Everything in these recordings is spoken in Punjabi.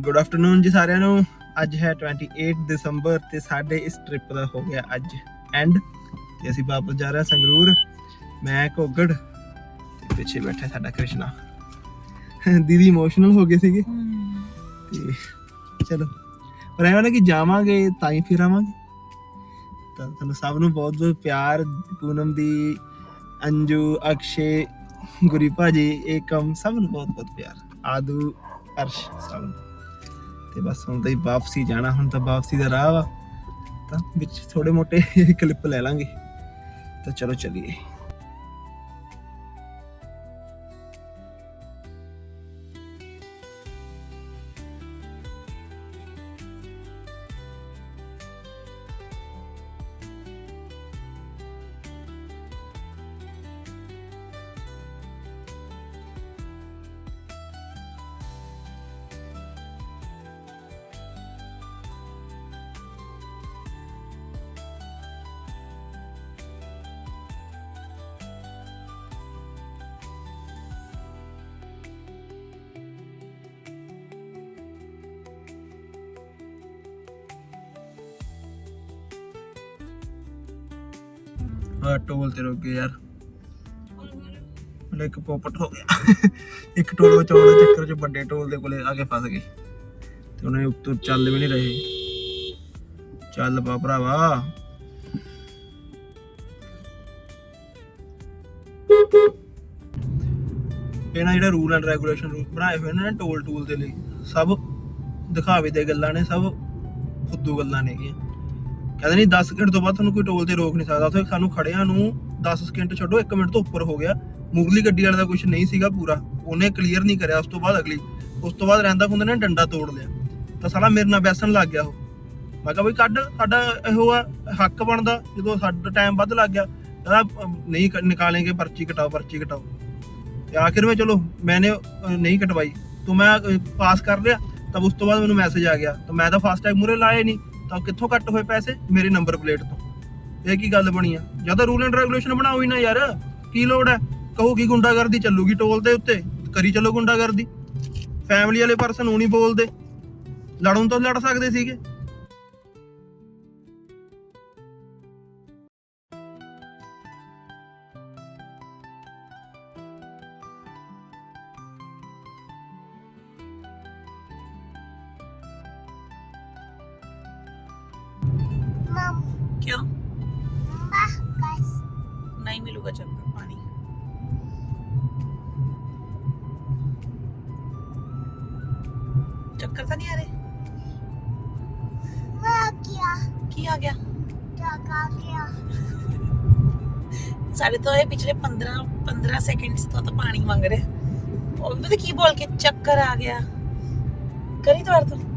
ਗੁੱਡ ਆਫਟਰਨੂਨ ਜੀ ਸਾਰਿਆਂ ਨੂੰ। ਅੱਜ ਹੈ 28 ਦਸੰਬਰ ਤੇ ਸਾਡੇ ਇਸ ਟ੍ਰਿਪ ਦਾ ਹੋ ਗਿਆ ਅੱਜ ਐਂਡ ਤੇ ਅਸੀਂ ਵਾਪਸ ਜਾ ਰਹੇ ਹਾਂ ਸੰਗਰੂਰ। ਮੈਂ ਕੋਗੜ ਤੇ ਪਿੱਛੇ ਬੈਠਾ ਸਾਡਾ ਕ੍ਰਿਸ਼ਨਾ। ਦੀਦੀ ਇਮੋਸ਼ਨਲ ਹੋ ਗਏ ਸੀਗੇ। ਤੇ ਚਲੋ ਪਰ ਐਵੇਂ ਨਾ ਕਿ ਜਾਵਾਂਗੇ ਤਾਂ ਹੀ ਫਿਰ ਆਵਾਂਗੇ। ਤਾਂ ਤੁਹਾਨੂੰ ਸਭ ਨੂੰ ਬਹੁਤ ਬਹੁਤ ਪਿਆਰ ਪੂਨਮ ਦੀ ਅੰਜੂ ਅਕਸ਼ੇ ਗੁਰੀ ਭਾਜੀ ਏਕਮ ਸਭ ਨੂੰ ਬਹੁਤ ਬਹੁਤ ਪਿਆਰ। ਆਦੂ ਅਰਸ਼ ਸਭ ਨੂੰ। ਤੇ ਬਸ ਹੁਣ ਤਾਂ ਹੀ ਵਾਪਸੀ ਜਾਣਾ, ਹੁਣ ਤਾਂ ਵਾਪਸੀ ਦਾ ਰਾਹ ਵਾ। ਤਾਂ ਵਿੱਚ ਥੋੜੇ ਮੋਟੇ ਕਲਿੱਪ ਲੈ ਲਾਂਗੇ। ਤਾਂ ਚਲੋ ਚਲੀਏ। ਆ ਟੋਲ ਤੇ ਰੁਕ ਗਏ ਯਾਰ। ਹੁਣ ਇੱਕ ਪੋਪਟ ਹੋ ਗਿਆ। ਇੱਕ ਟੋਲ ਬਚਾਉਣ ਦੇ ਚੱਕਰ 'ਚ ਵੱਡੇ ਟੋਲ ਦੇ ਕੋਲੇ ਆ ਕੇ ਫਸ ਗਏ। ਤੇ ਉਹਨੇ ਉੱਤੋਂ ਚੱਲ ਵੀ ਨਹੀਂ ਰਹੇ। ਚੱਲ ਪਾ ਭਰਾਵਾ। ਇਹਨਾਂ ਜਿਹੜਾ ਰੂਲ ਐਂਡ ਰੈਗੂਲੇਸ਼ਨ ਬਣਾਏ ਹੋਏ ਨੇ ਟੋਲ ਟੂਲ ਦੇ ਲਈ, ਸਭ ਦਿਖਾਵੇ ਦੇ ਗੱਲਾਂ ਨੇ, ਸਭ ਫੁੱਦੂ ਗੱਲਾਂ ਨੇਗੀਆਂ। ਕਹਿੰਦੇ ਨਹੀਂ 10 ਸਕਿੰਟ ਤੋਂ ਬਾਅਦ ਤੁਹਾਨੂੰ ਕੋਈ ਟੋਲ ਤੇ ਰੋਕ ਨਹੀਂ ਸਕਦਾ। ਉੱਥੇ ਸਾਨੂੰ ਖੜਿਆਂ ਨੂੰ 10 ਸਕਿੰਟ ਛੱਡੋ 1 ਮਿੰਟ ਤੋਂ ਉੱਪਰ ਹੋ ਗਿਆ। ਮੁਗਲੀ ਗੱਡੀ ਵਾਲੇ ਦਾ ਕੁਝ ਨਹੀਂ ਸੀਗਾ ਪੂਰਾ। ਉਹਨੇ ਕਲੀਅਰ ਨਹੀਂ ਕਰਿਆ। ਉਸ ਤੋਂ ਬਾਅਦ ਅਗਲੀ, ਉਸ ਤੋਂ ਬਾਅਦ ਰਹਿੰਦਾ ਹੁੰਦੇ ਨੇ ਡੰਡਾ ਤੋੜ ਲਿਆ। ਤਾਂ ਸਾਲਾ ਮੇਰੇ ਨਾਲ ਬੈਸਣ ਲੱਗ ਗਿਆ ਉਹ। ਮੈਂ ਕਿਹਾ ਬਈ ਕੱਢ, ਸਾਡਾ ਇਹੋ ਆ, ਹੱਕ ਬਣਦਾ। ਜਦੋਂ ਸਾਡਾ ਟਾਈਮ ਵੱਧ ਲੱਗ ਗਿਆ, ਕਹਿੰਦਾ ਨਹੀਂ ਕ- ਨਿਕਾਲेंगे ਪਰਚੀ ਕਟਾਓ ਪਰਚੀ ਕਟਾਓ। ਤੇ ਆਖਿਰ ਵਿੱਚ ਚਲੋ, ਮੈਨੇ ਨਹੀਂ ਕਟਵਾਈ। तो ਮੈਂ ਪਾਸ ਕਰ ਲਿਆ। ਤਬ ਉਸ ਤੋਂ ਬਾਅਦ ਮੈਨੂੰ ਮੈਸੇਜ ਆ ਗਿਆ। ਤਾਂ ਮੈਂ ਤਾਂ ਫਾਸਟ ਟੈਗ ਮੂਰੇ ਲਾਏ ਨਹੀਂ। ਤਾਂ ਕਿੱਥੋਂ ਕੱਟ ਹੋਏ ਪੈਸੇ? ਮੇਰੇ ਨੰਬਰ ਪਲੇਟ ਤੋਂ। ਇਹ ਕੀ ਗੱਲ ਬਣੀ ਆ? ਜਦੋਂ ਰੂਲ ਐਂਡ ਰੈਗੂਲੇਸ਼ਨ ਬਣਾਓ ਹੀ ਨਾ ਯਾਰ। ਕੀ ਲੋੜ ਹੈ ਕਹੂਗੀ ਗੁੰਡਾਗਰਦੀ ਚੱਲੂਗੀ ਟੋਲ ਦੇ ਉੱਤੇ? ਕਰੀ ਚੱਲੋ ਗੁੰਡਾਗਰਦੀ। ਫੈਮਿਲੀ ਵਾਲੇ ਪਰਸਨ ਉਹ ਨਹੀਂ ਬੋਲਦੇ। ਲੜਨ ਤੋਂ ਲੜ ਸਕਦੇ ਸੀਗੇ। क्यों? नहीं मिलूगा चल पानी। चक्कर तो नहीं आ रहे? किया किया गया। गया? साढ़े तो ये पिछले सेकंड्स तो तो पानी मांग रहे और पता तो की बोल के चक्कर आ गया। करी तो तो?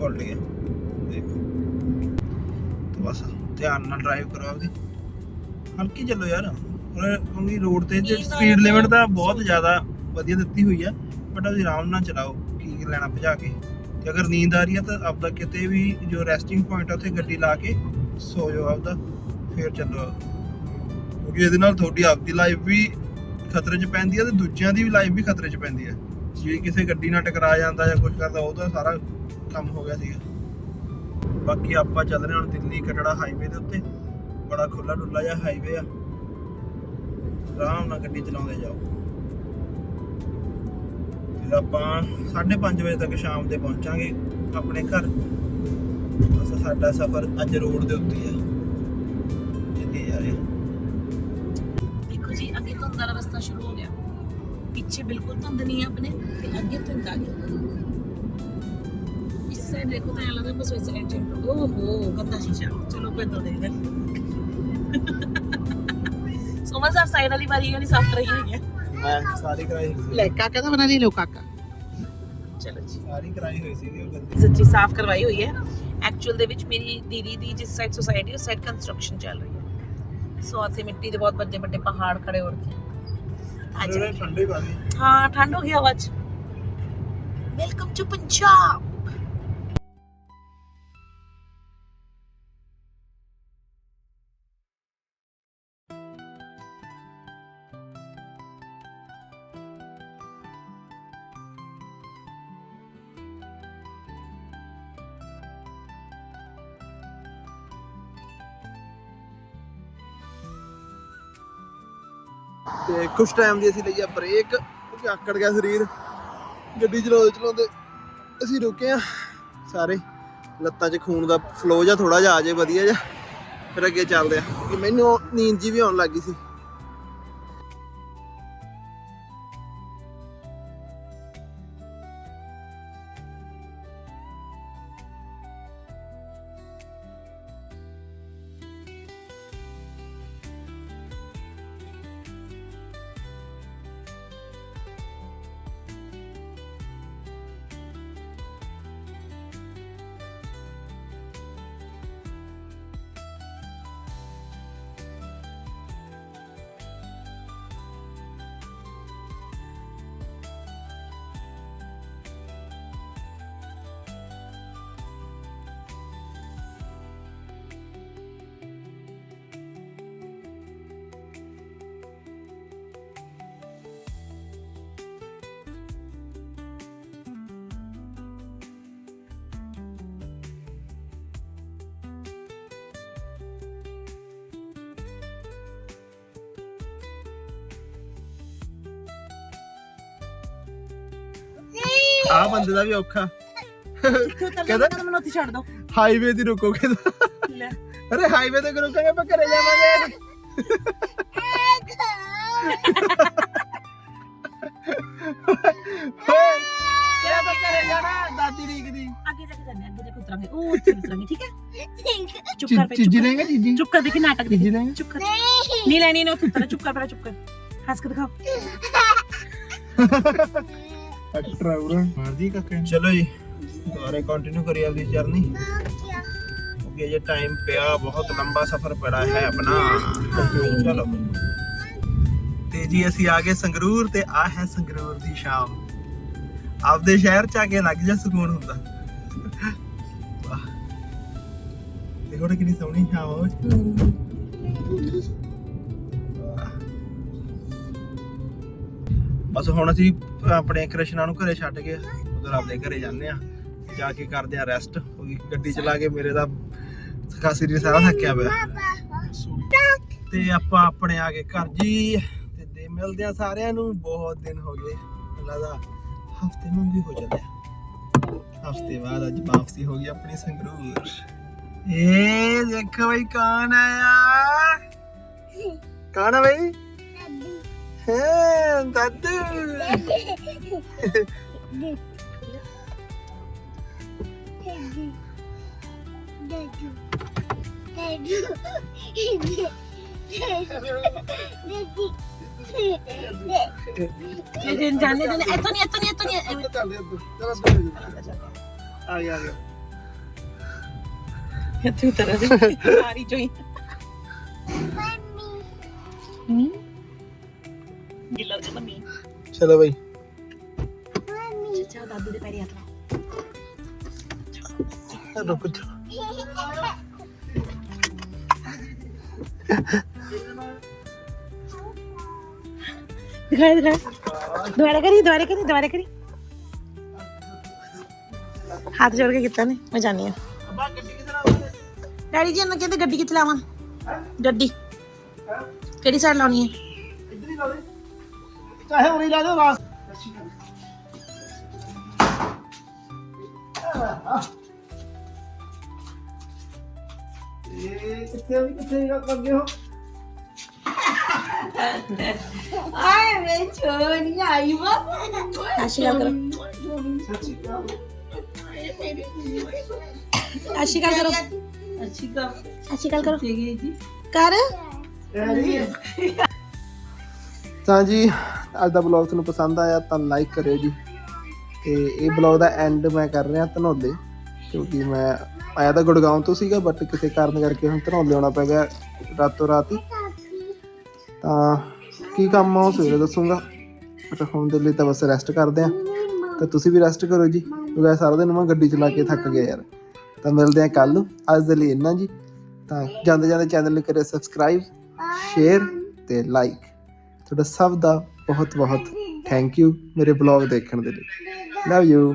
ਉਲਟ ਗਿਆ ਦੇਖੋ। ਤੇ ਬਸ ਧਿਆਨ ਨਾਲ ਡਰਾਈਵ ਕਰੋ ਆਪਦੀ। ਹਲਕੀ ਚੱਲੋ ਯਾਰ। ਕਿਉਂਕਿ ਰੋਡ ਤੇ ਆ ਸਪੀਡ ਲਿਮਟ ਆ। ਤਾਂ ਬਹੁਤ ਜ਼ਿਆਦਾ ਵਧੀਆ ਦਿੱਤੀ ਹੋਈ ਆ ਬਟ ਤੁਸੀਂ ਆਰਾਮ ਨਾਲ ਚਲਾਓ ਕੀ ਲੈਣਾ ਭਜਾ ਕੇ। ਤੇ ਅਗਰ ਨੀਂਦ ਆ ਰਹੀ ਹੈ ਤਾਂ ਆਪਦਾ ਕਿਤੇ ਵੀ ਜੋ ਰੈਸਟਿੰਗ ਪੁਆਇੰਟ ਆ ਉੱਥੇ ਗੱਡੀ ਲਾ ਕੇ ਸੋ ਜਾਓ ਆਪਦਾ ਫਿਰ ਚੱਲੋ ਕਿਉਂਕਿ ਇਹਦੇ ਨਾਲ ਤੁਹਾਡੀ ਆਪਦੀ ਲਾਈਫ ਵੀ ਖਤਰੇ 'ਚ ਪੈਂਦੀ ਹੈ ਤੇ ਦੂਜਿਆਂ ਦੀ ਵੀ ਲਾਈਫ ਵੀ ਖਤਰੇ 'ਚ ਪੈਂਦੀ ਹੈ ਜੇ ਕਿਸੇ ਗੱਡੀ ਨਾਲ ਟਕਰਾ ਜਾਂਦਾ ਜਾਂ ਕੁਝ ਕਰਦਾ ਉਹਦਾ ਸਾਰਾ ਕੰਮ ਹੋ ਗਿਆ ਸੀਗਾ। ਬਾਕੀ ਆਪਾਂ ਚੱਲ ਰਹੇ ਹੁਣ ਦਿੱਲੀ ਕਟੜਾ ਹਾਈਵੇ ਦੇ ਉੱਤੇ। ਬੜਾ ਖੁੱਲਾ ਡੁੱਲਾ ਜਿਹਾ ਹਾਈਵੇ ਆ। ਆਰਾਮ ਨਾਲ ਗੱਡੀ ਚਲਾਉਂਦੇ ਜਾਓ। ਫਿਰ ਆਪਾਂ 5:30 ਵਜੇ ਤੱਕ ਸ਼ਾਮ ਦੇ ਪਹੁੰਚਾਂਗੇ ਆਪਣੇ ਘਰ। ਬਸ ਸਾਡਾ ਸਫ਼ਰ ਅੱਜ ਰੋਡ ਦੇ ਉੱਤੇ ਹੀ ਆ। ਜਾ ਰਹੇ ਦੇਖੋ ਜੀ, ਅੱਗੇ ਧੁੰਦ ਦਾ ਰਸਤਾ ਸ਼ੁਰੂ ਹੋ ਗਿਆ। ਪਿੱਛੇ ਬਿਲਕੁਲ ਧੁੰਦ ਨਹੀਂ ਆਪਣੇ, ਤੇ ਅੱਗੇ ਧੁੰਦ ਆ ਗਈ। ਸਾਈਡ ਦੇਖੋ ਤਾਂ ਐਂ ਲੱਗਦਾ ਬਸ ਇਸ ਸਾਈਡ ਚ ਓਹੋ ਗੰਦਾ ਸ਼ੀਸ਼ਾ। ਚਲੋ ਕੋਈ ਤੋਂ ਦੇ ਦੇ ਸੋਮਾ ਸਾਹਿਬ ਸਾਈਡ ਵਾਲੀ ਵਾਰੀ ਵਾਲੀ ਸਾਫ਼ ਰਹੀ ਹੋਈ ਹੈ। ਮੈਂ ਸਾਰੀ ਕਰਾਈ ਲੈ ਕਾਕਾ ਤਾਂ ਬਣਾ ਲਈ ਲੋ ਕਾਕਾ। ਚਲੋ ਜੀ। ਸਾਰੀ ਕਰਾਈ ਹੋਈ ਸੀ ਉਹ ਗੰਦੀ। ਸੱਚੀ ਸਾਫ਼ ਕਰਵਾਈ ਹੋਈ ਹੈ। ਐਕਚੁਅਲ ਦੇ ਵਿੱਚ ਮੇਰੀ ਦੀਦੀ ਦੀ ਜਿਸ ਸਾਈਡ ਸੁਸਾਇਟੀ ਉਸ ਸਾਈਡ ਕੰਸਟਰਕਸ਼ਨ ਚੱਲ ਰਹੀ ਹੈ। ਸੋ ਉੱਥੇ ਮਿੱਟੀ ਦੇ ਬਹੁਤ ਵੱਡੇ ਵੱਡੇ ਪਹਾੜ ਖੜੇ ਹੋ ਰੱਖੇ। ਅੱਜ ਠੰਡੇ ਵਾਲੀ ਹਾਂ ਠੰਡ ਹੋ ਗਈ ਹਵਾ ਚ ਵੈਲਕਮ ਟੂ ਪੰਜਾਬ ਤੇ ਕੁਝ ਟਾਈਮ ਦੀ ਅਸੀਂ ਲਈ ਆ ਬ੍ਰੇਕ ਕਿਉਂਕਿ ਆਕੜ ਗਿਆ ਸਰੀਰ। ਗੱਡੀ ਚਲਾਉਂਦੇ ਚਲਾਉਂਦੇ ਅਸੀਂ ਰੁਕੇ ਆ ਸਾਰੇ। ਲੱਤਾਂ 'ਚ ਖੂਨ ਦਾ ਫਲੋ ਜਾਂ ਥੋੜਾ ਜਿਹਾ ਆ ਜੇ ਵਧੀਆ ਜਿਹਾ। ਫਿਰ ਅੱਗੇ ਚੱਲਦੇ ਆ। ਕਿ ਮੈਨੂੰ ਨੀਂਦ ਜੀ ਵੀ ਆਉਣ ਲੱਗੀ ਸੀ। ਆ ਬੰਦੇ ਦਾ ਵੀ ਔਖਾ। ਕਹਿੰਦਾ ਕਹਿੰਦਾ- ਮੈਨੂੰ ਉੱਥੇ ਛੱਡ ਦੋ। ਹਾਈਵੇ ਤੇ ਰੁਕੋਗੇ ਤਾਂ ਲੈ। ਅਰੇ ਹਾਈਵੇ ਤੇ ਰੁਕਾਂਗੇ ਆਪਾਂ ਘਰੇ ਜਾਵਾਂਗੇ। ਓਏ ਕਿਹੜਾ ਤਾਂ ਘਰੇ ਜਾਣਾ ਦਾਦੀ ਰੀਕ ਦੀ। ਅੱਗੇ ਜਾ ਕੇ ਜਾਂਦੇ ਅੱਗੇ ਜਾ ਕੇ ਉਤਰਾਂਗੇ। ਉਹ ਉੱਥੇ ਉਤਰਾਂਗੇ ਠੀਕ ਹੈ? ਚੁੱਪ ਕਰ ਪੈ ਚੀਜੀ ਲੈਂਗੇ ਚੀਜੀ? ਚੁੱਪ ਕਰ ਦੇਖੀ ਨਾਟਕ ਚੀਜੀ ਦੇਖੀ। ਲੈਂਗੇ? ਚੁੱਪ ਕਰ। ਨਹੀਂ ਲੈਣੀ ਨੇ ਉੱਥੇ ਉਤਰਾ ਚੁੱਪ ਕਰ ਪਹਿਲਾਂ ਚੁੱਪ ਕਰ। ਹੱਸ ਕੇ ਦਿਖਾਓ। ਐਕਟਰ ਆ ਉਰੇ। ਮਾਰਦੀ ਕਾਕੇ ਚਲੋ ਜੀ, ਦੁਬਾਰੇ ਕੰਟੀਨਿਊ ਕਰੀ ਆਪਦੀ ਜਰਨੀ ਓਕੇ ਜੇ ਟਾਈਮ ਪਿਆ, ਬਹੁਤ ਲੰਬਾ ਸਫ਼ਰ ਪੜਾ ਹੈ ਆਪਣਾ। ਚਲੋ। ਤੇ ਜੀ ਅਸੀਂ ਆ ਗਏ ਸੰਗਰੂਰ ਤੇ ਆ ਹੈ ਸੰਗਰੂਰ ਦੀ ਸ਼ਾਮ। ਆਪਦੇ ਸ਼ਹਿਰ ਚ ਆ ਕੇ ਲੱਗ ਜਾ ਸਕੂਨ ਹੁੰਦਾ। ਦੇਖੋ ਕਿੰਨੀ ਸੋਹਣੀ ਸ਼ਾਮ ਹੋ ਬਸ ਹੁਣ ਅਸੀਂ ਆਪਣੇ ਕ੍ਰਿਸ਼ਨਾ ਨੂੰ ਘਰੇ ਛੱਡ ਕੇ ਉਧਰ ਆਪਦੇ ਘਰੇ ਜਾਂਦੇ ਆ ਜਾ ਕੇ ਕਰਦੇ ਆ ਰੈਸਟ ਗੱਡੀ ਚਲਾ ਕੇ ਮੇਰੇ ਦਾ ਖਾਸੀ ਰੀ ਸਾਰਾ ਥੱਕਿਆ ਪਿਆ। ਤੇ ਆਪਾਂ ਆਪਣੇ ਆ ਗਏ ਘਰ ਜੀ। ਤੇ ਦੇ ਮਿਲਦੇ ਆ ਸਾਰਿਆਂ ਨੂੰ। ਬਹੁਤ ਦਿਨ ਹੋ ਗਏ। ਮੈਨੂੰ ਲੱਗਦਾ ਹਫ਼ਤੇ ਨੂੰ ਵੀ ਹੋ ਜਾਂਦੇ ਹਫ਼ਤੇ ਬਾਅਦ ਅੱਜ ਵਾਪਸੀ ਹੋ ਗਈ ਆਪਣੀ ਸੰਗਰੂਰ। ਇਹ ਦੇਖੋ ਬਈ ਕੌਣ ਆਇਆ? ਕੌਣ ਹੈ ਬਈ? ਚਾਚਾ ਦਾਦੂ ਦੇ ਪੈਰੀ ਹੱਥ ਲਾ ਰੁਕ ਜਾ ਦਿਖਾਈ ਦਿਖਾਈ ਦੁਬਾਰਾ ਕਰੀ ਦੁਬਾਰਾ ਕਰੀ ਦੁਬਾਰਾ ਕਰੀ ਹੱਥ ਜੋੜ ਕੇ ਕੀਤਾ ਨੇ ਮੈਂ ਜਾਣੀ ਆ ਅੱਬਾ ਗੱਡੀ ਕਿੱਥੇ ਲਾਉਂਦੇ ਡੈਡੀ ਜੀ ਇਹਨਾਂ ਕਹਿੰਦੇ ਗੱਡੀ ਕਿੱਥੇ ਲਾਵਾਂ ਗੱਡੀ ਕਿਹੜੀ ਸਾਈਡ ਲਾਉਣੀ ਹੈ ਇੱਧਰ ਹੀ ਲਾ ਦੇ ਚਾਹੇ ਉਰੀ ਲਾ ਦਿਓ ਰਾਸ। ਇਹ ਕਿੱਥੇ ਵੀ ਕਿੱਥੇ ਲੱਗੇ ਹੋ? ਆਏ ਮੈਂ ਛੋਣੀ ਆਈ ਵਾ। ਆਸ਼ੀਰਵਾਦ ਕਰੋ। ਆਸ਼ੀਰਵਾਦ ਕਰੋ। ਆਸ਼ੀਰਵਾਦ ਕਰੋ। ਕਰ। ਤਾਂ ਜੀ ਅੱਜ ਦਾ ਬਲੌਗ ਤੁਹਾਨੂੰ ਪਸੰਦ ਆਇਆ ਤਾਂ ਲਾਈਕ ਕਰਿਓ ਜੀ। ਤੇ ਇਹ ਬਲੌਗ ਦਾ ਐਂਡ ਮੈਂ ਕਰ ਰਿਹਾ ਧਨੋਲੇ, ਕਿਉਂਕਿ ਮੈਂ ਆਇਆ ਤਾਂ ਗੁੜਗਾਉਂ ਤੋਂ ਸੀਗਾ ਬਟ ਕਿਸੇ ਕਾਰਨ ਕਰਕੇ ਹੁਣ ਧਨੌਲੇ ਆਉਣਾ ਪੈ ਗਿਆ ਰਾਤੋਂ ਰਾਤ ਹੀ। ਤਾਂ ਕੀ ਕੰਮ ਆ ਉਹ ਸਵੇਰੇ ਦੱਸੂਗਾ। ਬਟ ਹੁਣ ਦੇ ਲਈ ਤਾਂ ਬਸ ਰੈਸਟ ਕਰਦੇ ਆ। ਤਾਂ ਤੁਸੀਂ ਵੀ ਰੈਸਟ ਕਰੋ ਜੀ, ਕਿਉਂਕਿ ਸਾਰਾ ਦਿਨ ਮੈਂ ਗੱਡੀ ਚਲਾ ਕੇ ਥੱਕ ਗਿਆ ਯਾਰ। ਤਾਂ ਮਿਲਦੇ ਆ ਕੱਲ ਨੂੰ, ਅੱਜ ਦੇ ਲਈ ਇੰਨਾ ਜੀ। ਤਾਂ ਜਾਂਦੇ ਜਾਂਦੇ ਚੈਨਲ ਨੂੰ ਕਰਿਓ ਸਬਸਕ੍ਰਾਈਬ ਸ਼ੇਅਰ ਤੇ ਲਾਈਕ ਤੁਹਾਡਾ ਸਭ ਦਾ ਬਹੁਤ ਬਹੁਤ ਥੈਂਕ ਯੂ ਮੇਰੇ ਬਲੌਗ ਦੇਖਣ ਦੇ ਲਈ। Love you.